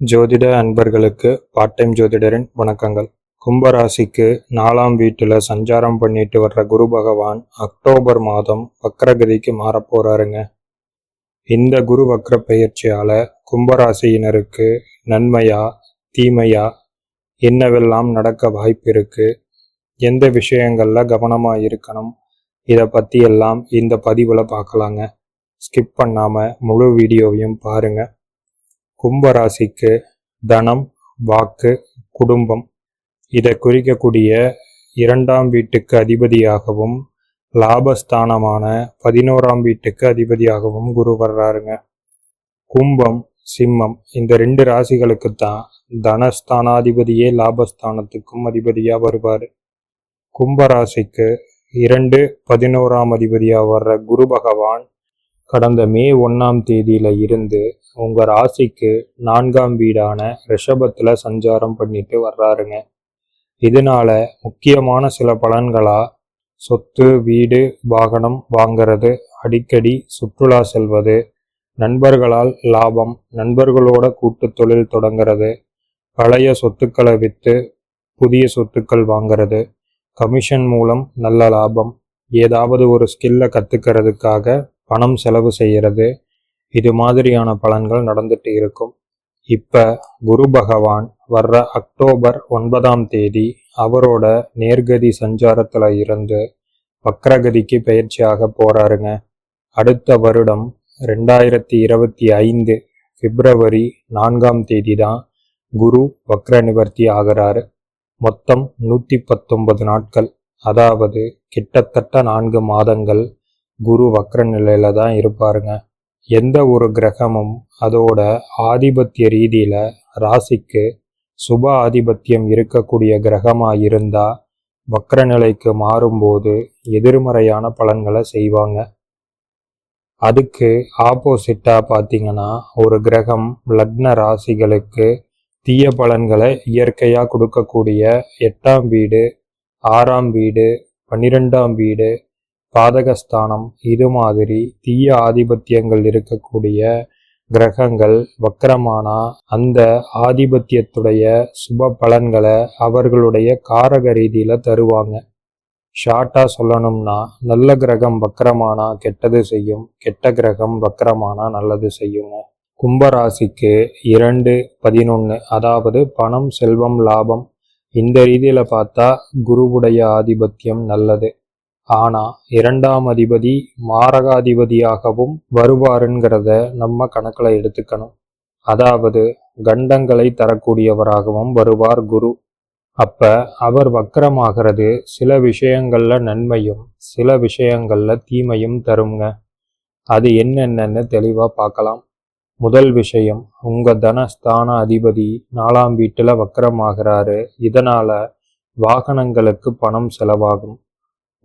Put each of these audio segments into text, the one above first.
ஜோதிட அன்பர்களுக்கு part time ஜோதிடரின் வணக்கங்கள். கும்பராசிக்கு நாலாம் வீட்டில் சஞ்சாரம் பண்ணிட்டு வர்ற குரு பகவான் அக்டோபர் மாதம் வக்ரகதிக்கு மாறப்போறாருங்க. இந்த குரு வக்ர பயிற்சியால கும்பராசியினருக்கு நன்மையா தீமையா என்னவெல்லாம் நடக்க வாய்ப்பு இருக்கு எந்த விஷயங்கள்ல கவனமா இருக்கணும் இதை பத்தி எல்லாம் இந்த பதிவில் பார்க்கலாங்க ஸ்கிப் பண்ணாம முழு வீடியோவையும் பாருங்க. கும்பராசிக்கு தனம் வாக்கு குடும்பம். இதை குறிக்கக்கூடிய இரண்டாம் வீட்டுக்கு அதிபதியாகவும் லாபஸ்தானமான பதினோராம் வீட்டுக்கு அதிபதியாகவும் குரு வர்றாருங்க. கும்பம் சிம்மம் இந்த ரெண்டு ராசிகளுக்கு தான் தனஸ்தானாதிபதியே லாபஸ்தானத்துக்கும் அதிபதியாக வருவார். கும்பராசிக்கு இரண்டு பதினோராம் அதிபதியாக வர்ற குரு பகவான் கடந்த மே ஒன்றாம் தேதியில இருந்து உங்க ராசிக்கு நான்காம் வீடான ரிஷபத்துல சஞ்சாரம் பண்ணிட்டு வர்றாருங்க. இதனால முக்கியமான சில பலன்களா சொத்து வீடு வாகனம் வாங்கிறது அடிக்கடி சுற்றுலா செல்வது நண்பர்களால் லாபம் நண்பர்களோட கூட்டு தொழில் தொடங்கிறது பழைய சொத்துக்களை விற்று புதிய சொத்துக்கள் வாங்கிறது கமிஷன் மூலம் நல்ல லாபம் ஏதாவது ஒரு ஸ்கில்லை கற்றுக்கிறதுக்காக பணம் செலவு செய்கிறது. இது மாதிரியான பலன்கள் நடந்துட்டு இருக்கும். இப்போ குரு பகவான் வர்ற அக்டோபர் ஒன்பதாம் தேதி அவரோட நேர்கதி சஞ்சாரத்தில் இருந்து வக்ரகதிக்கு பயிற்சியாக போகிறாருங்க அடுத்த வருடம் ரெண்டாயிரத்தி இருபத்தி ஐந்து பிப்ரவரி நான்காம் தேதி தான் குரு வக்ர நிவர்த்தி ஆகிறாரு. மொத்தம் நூற்றி பத்தொன்பது நாட்கள். அதாவது கிட்டத்தட்ட நான்கு மாதங்கள் குரு வக்ர நிலையில தான் இருப்பாருங்க. எந்த ஒரு கிரகமும் அதோட ஆதிபத்திய ரீதியில ராசிக்கு சுப ஆதிபத்தியம் இருக்கக்கூடிய கிரகமா இருந்தா வக்ர நிலைக்கு மாறும்போது எதிர்மறையான பலன்களை செய்வாங்க. அதுக்கு ஆப்போசிட்டா பார்த்தீங்கன்னா ஒரு கிரகம் லக்ன ராசிகளுக்கு தீய பலன்களை இயற்கையாக கொடுக்கக்கூடிய எட்டாம் வீடு ஆறாம் வீடு பன்னிரெண்டாம் வீடு பாதகஸ்தானம் இது மாதிரி தீய ஆதிபத்தியங்கள் இருக்கக்கூடிய கிரகங்கள் வக்கரமானா அந்த ஆதிபத்தியத்துடைய சுப பலன்களை அவர்களுடைய காரக ரீதியில தருவாங்க. ஷார்ட்டா சொல்லணும்னா நல்ல கிரகம் வக்கரமானா கெட்டது செய்யும் கெட்ட கிரகம் வக்கரமானா நல்லது செய்யுங்க. கும்பராசிக்கு இரண்டு பதினொன்று அதாவது பணம் செல்வம் லாபம் இந்த ரீதியில பார்த்தா குருவுடைய ஆதிபத்தியம் நல்லது. ஆனா இரண்டாம் அதிபதி மாரகாதிபதியாகவும் வருவாருங்கிறத நம்ம கணக்கில் எடுத்துக்கணும். அதாவது கண்டங்களை தரக்கூடியவராகவும் வருவார் குரு. அப்ப அவர் வக்கரமாகிறது சில விஷயங்கள்ல நன்மையும் சில விஷயங்கள்ல தீமையும் தருங்க. அது என்னென்னு தெளிவா பார்க்கலாம். முதல் விஷயம் உங்க தனஸ்தான அதிபதி நாலாம் வீட்டுல வக்கரமாகிறாரு. இதனால வாகனங்களுக்கு பணம் செலவாகும்.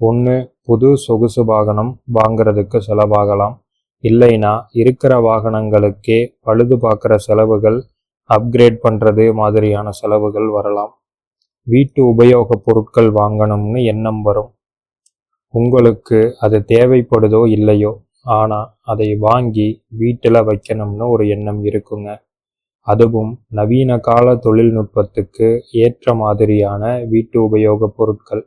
ஒன்று புது சொகுசு வாகனம் வாங்கிறதுக்கு செலவாகலாம். இல்லைனா இருக்கிற வாகனங்களுக்கே பழுது பார்க்குற செலவுகள் அப்கிரேட் பண்ணுறது மாதிரியான செலவுகள் வரலாம். வீட்டு உபயோக பொருட்கள் வாங்கணும்னு எண்ணம் வரும். உங்களுக்கு அது தேவைப்படுதோ இல்லையோ ஆனால் அதை வாங்கி வீட்டில் வைக்கணும்னு ஒரு எண்ணம் இருக்குங்க. அதுவும் நவீன கால தொழில்நுட்பத்துக்கு ஏற்ற மாதிரியான வீட்டு உபயோகப் பொருட்கள்.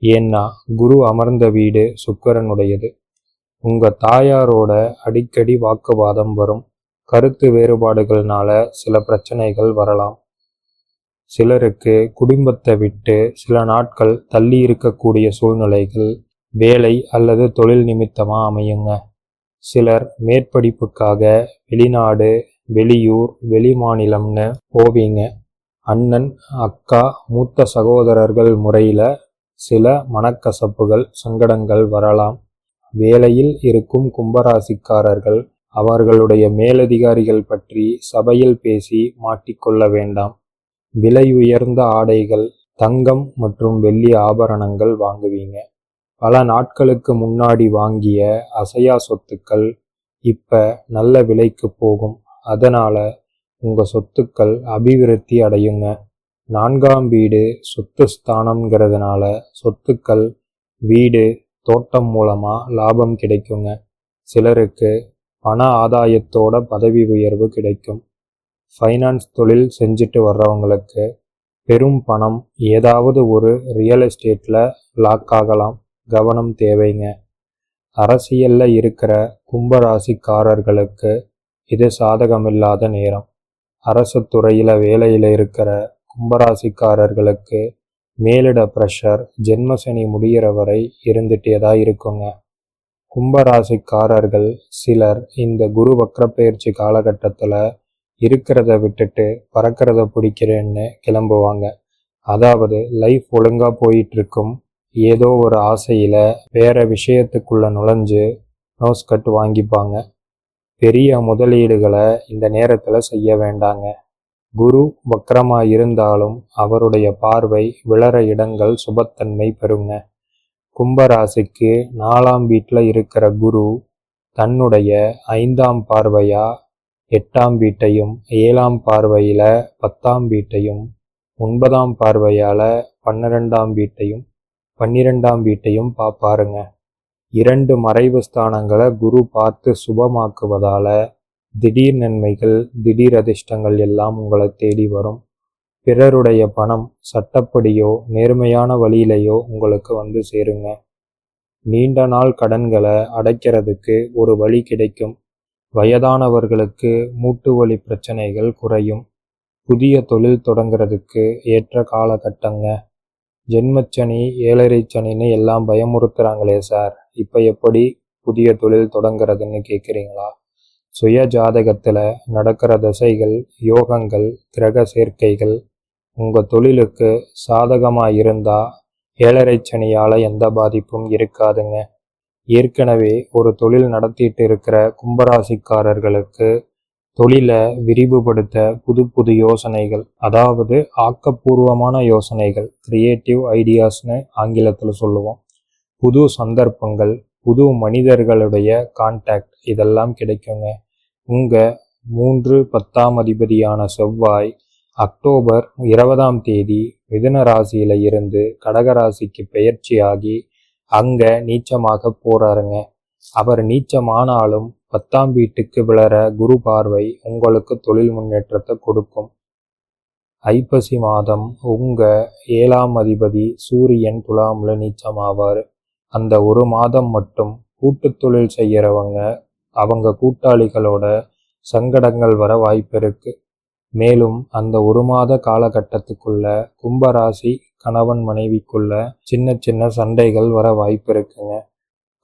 ஏன்னா குரு அமர்ந்த வீடு சுக்கரனுடையது. உங்க தாயாரோட அடிக்கடி வாக்குவாதம் வரும். கருத்து வேறுபாடுகள்னால சில பிரச்சனைகள் வரலாம். சிலருக்கு குடும்பத்தை விட்டு சில நாட்கள் தள்ளி இருக்கக்கூடிய சூழ்நிலைகள் வேலை அல்லது தொழில் நிமித்தமா அமையுங்க. சிலர் மேற்படிப்புக்காக வெளிநாடு வெளியூர் வெளிமாநிலம்னு போவீங்க. அண்ணன் அக்கா மூத்த சகோதரர்கள் முறையில் சில மனக்கசப்புகள் சங்கடங்கள் வரலாம். வேலையில் இருக்கும் கும்பராசிக்காரர்கள் அவர்களுடைய மேலதிகாரிகள் பற்றி சபையில் பேசி மாட்டிக்கொள்ள வேண்டாம். விலை உயர்ந்த ஆடைகள் தங்கம் மற்றும் வெள்ளி ஆபரணங்கள் வாங்குவீங்க. பல நாட்களுக்கு முன்னாடி வாங்கிய அசையா சொத்துக்கள் இப்ப நல்ல விலைக்கு போகும். அதனால உங்க சொத்துக்கள் அபிவிருத்தி அடையுங்க. நான்காம் வீடு சொத்து ஸ்தானம்ங்கிறதுனால சொத்துக்கள் வீடு தோட்டம் மூலமாக லாபம் கிடைக்குங்க. சிலருக்கு பண ஆதாயத்தோட பதவி உயர்வு கிடைக்கும். ஃபைனான்ஸ் தொழில் செஞ்சுட்டு வர்றவங்களுக்கு பெரும் பணம் ஏதாவது ஒரு ரியல் எஸ்டேட்டில் லாக் ஆகலாம். கவனம் தேவைங்க. அரசியலில் இருக்கிற கும்பராசிக்காரர்களுக்கு இது சாதகமில்லாத நேரம். அரசு துறையில் வேலையில் இருக்கிற கும்பராசிக்காரர்களுக்கு மேலிட ப்ரெஷர் ஜென்மசனி முடிகிற வரை இருந்துட்டே தான் இருக்குங்க. கும்பராசிக்காரர்கள் சிலர் இந்த குரு வக்ரப்பெயர்ச்சி காலகட்டத்தில் இருக்கிறத விட்டுட்டு பறக்கிறத பிடிக்கிறேன்னு கிளம்புவாங்க. அதாவது லைஃப் ஒழுங்காக போயிட்டு இருக்கும் ஏதோ ஒரு ஆசையில் வேற விஷயத்துக்குள்ள நுழைஞ்சு நோஸ் கட் வாங்கிப்பாங்க. பெரிய முதலீடுகளை இந்த நேரத்தில் செய்ய வேண்டாங்க. குரு வக்கரமா இருந்தாலும் அவருடைய பார்வை விளற இடங்கள் சுபத்தன்மை பெறுங்க. கும்பராசிக்கு நாலாம் வீட்டில் இருக்கிற குரு தன்னுடைய ஐந்தாம் பார்வையா எட்டாம் வீட்டையும் ஏழாம் பார்வையில பத்தாம் வீட்டையும் ஒன்பதாம் பார்வையால பன்னிரெண்டாம் வீட்டையும் பன்னிரெண்டாம் வீட்டையும் பார்ப்பாருங்க இரண்டு மறைவு ஸ்தானங்களை குரு பார்த்து சுபமாக்குவதால திடீர் நன்மைகள் திடீர் அதிர்ஷ்டங்கள் எல்லாம் உங்களை தேடி வரும். பிறருடைய பணம் சட்டப்படியோ நேர்மையான வழியிலையோ உங்களுக்கு வந்து சேருங்க. நீண்ட நாள் கடன்களை அடைக்கிறதுக்கு ஒரு வழி கிடைக்கும். வயதானவர்களுக்கு மூட்டு வலி பிரச்சனைகள் குறையும். புதிய தொழில் தொடங்குறதுக்கு ஏற்ற காலகட்டங்க. ஜென்மச்சனி ஏழரை சனின்னு எல்லாம் பயமுறுத்துறாங்களே சார். இப்போ எப்படி புதிய தொழில் தொடங்குறதுன்னு கேட்குறீங்களா சுய ஜாதகத்தில் நடக்கிற தசைகள் யோகங்கள் கிரக சேர்க்கைகள் உங்கள் தொழிலுக்கு சாதகமாக இருந்தால் ஏழரை சனியால் எந்த பாதிப்பும் இருக்காதுங்க. ஏற்கனவே ஒரு தொழில் நடத்திட்டு இருக்கிற கும்பராசிக்காரர்களுக்கு தொழிலை விரிவுபடுத்த புது புது யோசனைகள் அதாவது ஆக்கப்பூர்வமான யோசனைகள் கிரியேட்டிவ் ஐடியாஸ்னு ஆங்கிலத்தில் சொல்லுவோம். புது சந்தர்ப்பங்கள் புது மனிதர்களுடைய கான்டாக்ட் இதெல்லாம் கிடைக்குங்க. உங்கள் மூன்று பத்தாம் அதிபதியான செவ்வாய் அக்டோபர் இருபதாம் தேதி மிதுன ராசியில இருந்து கடகராசிக்கு பெயர்ச்சியாகி அங்க நீச்சமாக போறாருங்க. அவர் நீச்சமானாலும் பத்தாம் வீட்டுக்கு விளர குரு பார்வை உங்களுக்கு தொழில் முன்னேற்றத்தை கொடுக்கும். ஐப்பசி மாதம் உங்க ஏழாம் அதிபதி சூரியன் துலாம்ல நீச்சமாவார். அந்த ஒரு மாதம் மட்டும் கூட்டு தொழில் செய்யறவங்க அவங்க கூட்டாளிகளோட சங்கடங்கள் வர வாய்ப்பு இருக்கு மேலும் அந்த ஒரு மாத காலகட்டத்துக்குள்ள கும்பராசி கணவன் மனைவிக்குள்ள சின்ன சின்ன சண்டைகள் வர வாய்ப்பு இருக்குங்க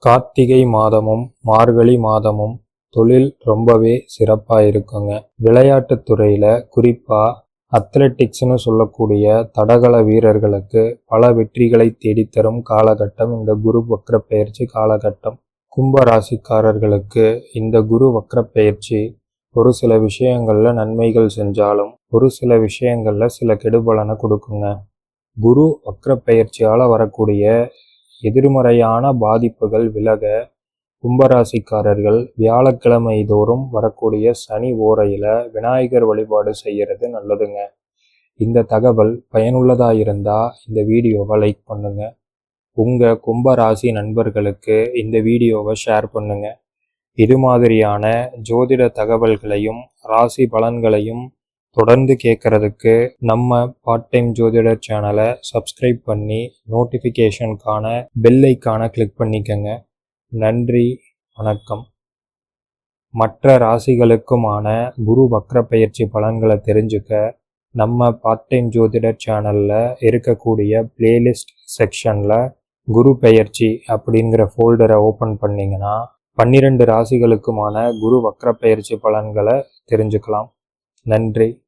கார்த்திகை மாதமும் மார்கழி மாதமும் தொழில் ரொம்பவே சிறப்பாக இருக்குங்க. விளையாட்டுத் துறையில் குறிப்பாக அத்லெட்டிக்ஸ்னு சொல்லக்கூடிய தடகள வீரர்களுக்கு பல வெற்றிகளை தேடித்தரும் காலகட்டம் இந்த குரு வக்ர பயிற்சி காலகட்டம். கும்ப ராசிக்காரர்களுக்கு இந்த குரு வக்ர பயிற்சி ஒரு சில விஷயங்களில் நன்மைகள் செஞ்சாலும் ஒரு சில விஷயங்களில் சில கெடுபலனை கொடுக்குங்க. குரு வக்ர பயிற்சியால் வரக்கூடிய எதிர்மறையான பாதிப்புகள் விலக கும்பராசிக்காரர்கள் வியாழக்கிழமை தோறும் வரக்கூடிய சனி ஓரையில் விநாயகர் வழிபாடு செய்கிறது நல்லதுங்க. இந்த தகவல் பயனுள்ளதாக இருந்தால் இந்த வீடியோவை லைக் பண்ணுங்கள் உங்கள் கும்பராசி நண்பர்களுக்கு இந்த வீடியோவை ஷேர் பண்ணுங்க. இது மாதிரியான ஜோதிட தகவல்களையும் ராசி பலன்களையும் தொடர்ந்து கேட்கறதுக்கு நம்ம பார்ட் டைம் ஜோதிடர் சேனலை சப்ஸ்கிரைப் பண்ணி நோட்டிஃபிகேஷனுக்கான பெல்லைக்கான கிளிக் பண்ணிக்கங்க. நன்றி வணக்கம். மற்ற ராசிகளுக்குமான குரு வக்ர பயிற்சி பலன்களை தெரிஞ்சுக்க நம்ம பார்ட் டைம் ஜோதிடர் சேனலில் இருக்கக்கூடிய பிளேலிஸ்ட் செக்ஷனில் குரு பெயர்ச்சி அப்படிங்கிற ஃபோல்டரை ஓப்பன் பண்ணிங்கன்னா பன்னிரெண்டு ராசிகளுக்குமான குரு வக்ர பெயர்ச்சி பலன்களை தெரிஞ்சுக்கலாம். நன்றி.